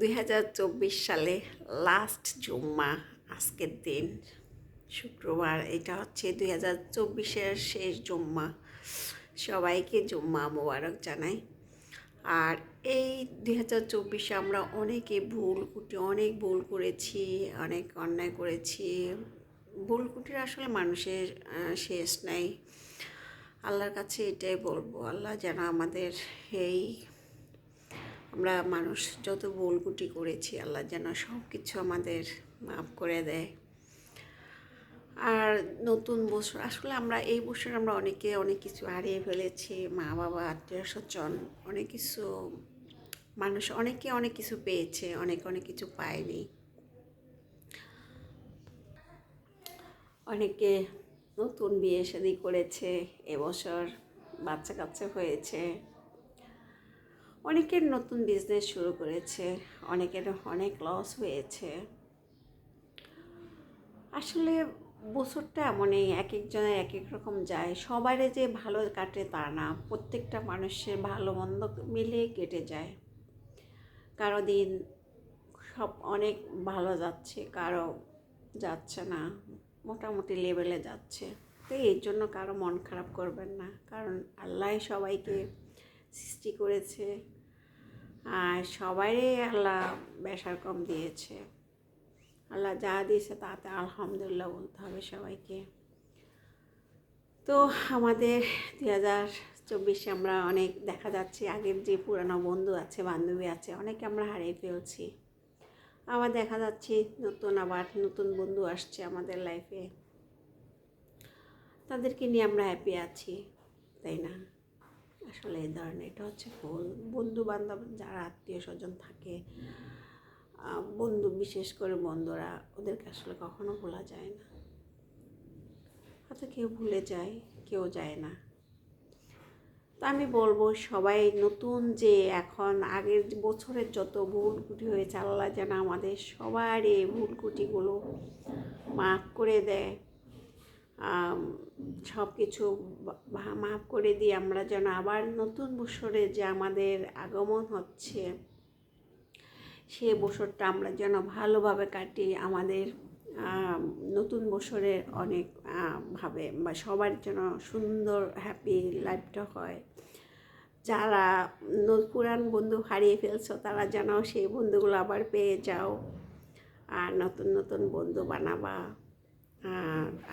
দুই হাজার চব্বিশ সালে লাস্ট জুম্মা, আজকের দিন, শুক্রবার, এটা হচ্ছে দুই হাজার চব্বিশের শেষ জুম্মা। সবাইকে জুম্মা মোবারক জানাই। আর এই দুই হাজার চব্বিশে আমরা অনেকে ভুল কুটি, অনেক ভুল করেছি, অনেক অন্যায় করেছি। ভুল কুটির আসলে মানুষের শেষ নাই। আল্লাহর কাছে এটাই বলব, আল্লাহ যেন আমাদের এই আমরা মানুষ যত ভুলকুটি করেছি, আল্লাহ যেন সব কিছু আমাদের মাফ করে দেয়। আর নতুন বছর, আসলে আমরা এই বছর আমরা অনেকে অনেক কিছু হারিয়ে ফেলেছি, মা বাবা, আত্মীয় স্বজন, অনেক কিছু, মানুষ অনেকে অনেক কিছু পেয়েছে, অনেক অনেক কিছু পায়নি। অনেকে নতুন বিয়ে শাদি করেছে এবছর বাচ্চা কাচ্চা হয়েছে। অনেকের নতুন বিজনেস শুরু করেছে অনেকের অনেক লস হয়েছে। আসলে বছরটা এমনই এক একজনের এক এক রকম যায়। সবারই যে ভালো কাটে তা না, প্রত্যেকটা মানুষের ভালো মন্দ মিলে কেটে যায়। কারও দিন সব অনেক ভালো যাচ্ছে, কারও যাচ্ছে না, মোটামুটি লেভেলে যাচ্ছে। তো এর জন্য কারও মন খারাপ করবেন না, কারণ আল্লাহ সবাইকে সৃষ্টি করেছে। আর সবারই আল্লাহ বেসার কম দিয়েছে। আল্লাহ যা দিয়েছে তাতে আলহামদুলিল্লাহ বলতে হবে সবাইকে। তো আমাদের দুই হাজার চব্বিশে আমরা অনেক দেখা যাচ্ছে, আগের যে পুরানো বন্ধু আছে, বান্ধবী আছে অনেকে আমরা হারিয়ে ফেলছি। আবার দেখা যাচ্ছে নতুন আবার নতুন বন্ধু আসছে আমাদের লাইফে তাদেরকে নিয়ে আমরা হ্যাপি আছি, তাই না? আসলে এই ধরনের, এটা হচ্ছে ভুল বন্ধু বান্ধব যারা আত্মীয় স্বজন থাকে বন্ধু, বিশেষ করে বন্ধুরা, ওদেরকে আসলে কখনো ভোলা যায় না। হয়তো কেউ ভুলে যায়, কেউ যায় না। তো আমি বলব, সবাই নতুন যে এখন আগের বছরের যত ভুল ভুলকুটি হয়েছে, আল্লাহ যেন আমাদের সবার এই ভুল ভুলকুটিগুলো মাফ করে দেয়। সব কিছু মাফ করে দিয়ে আমরা যেন আবার নতুন বছরে যে আমাদের আগমন হচ্ছে, সে বছরটা আমরা যেন ভালোভাবে কাটি আমাদের নতুন বছরের অনেক ভাবে বা সবার যেন সুন্দর হ্যাপি লাইফটা হয়। যারা পুরান বন্ধু হারিয়ে ফেলছো, তারা যেন সেই বন্ধুগুলো আবার পেয়ে যাও। আর নতুন নতুন বন্ধু বানাবা।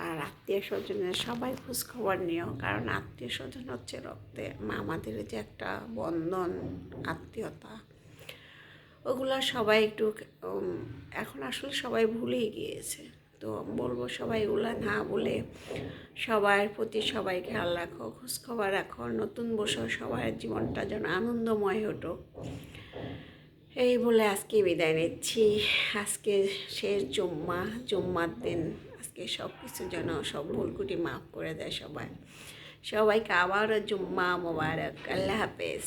আর আত্মীয় স্বজনের সবাই খোঁজখবর নিও, কারণ আত্মীয় স্বজন হচ্ছে রক্তে। আমাদের যে একটা বন্ধন, আত্মীয়তা, ওগুলো সবাই একটু এখন আসলে সবাই ভুলেই গিয়েছে। তো বলব সবাই ওগুলো না বলে সবার প্রতি সবাই খেয়াল রাখো, খোঁজখবর রাখো, নতুন বছর সবার জীবনটা যেন আনন্দময় হতো এই বলে আজকে বিদায় নিচ্ছি। আজকে শেষ জুম্মা, জুম্মার দিন। আজকে সব কিছু যেন সব ভুলকুটি মাফ করে দেয় সবাই। সবাইকে আবারও জুম্মা মোবারক। আল্লাহ হাফেজ।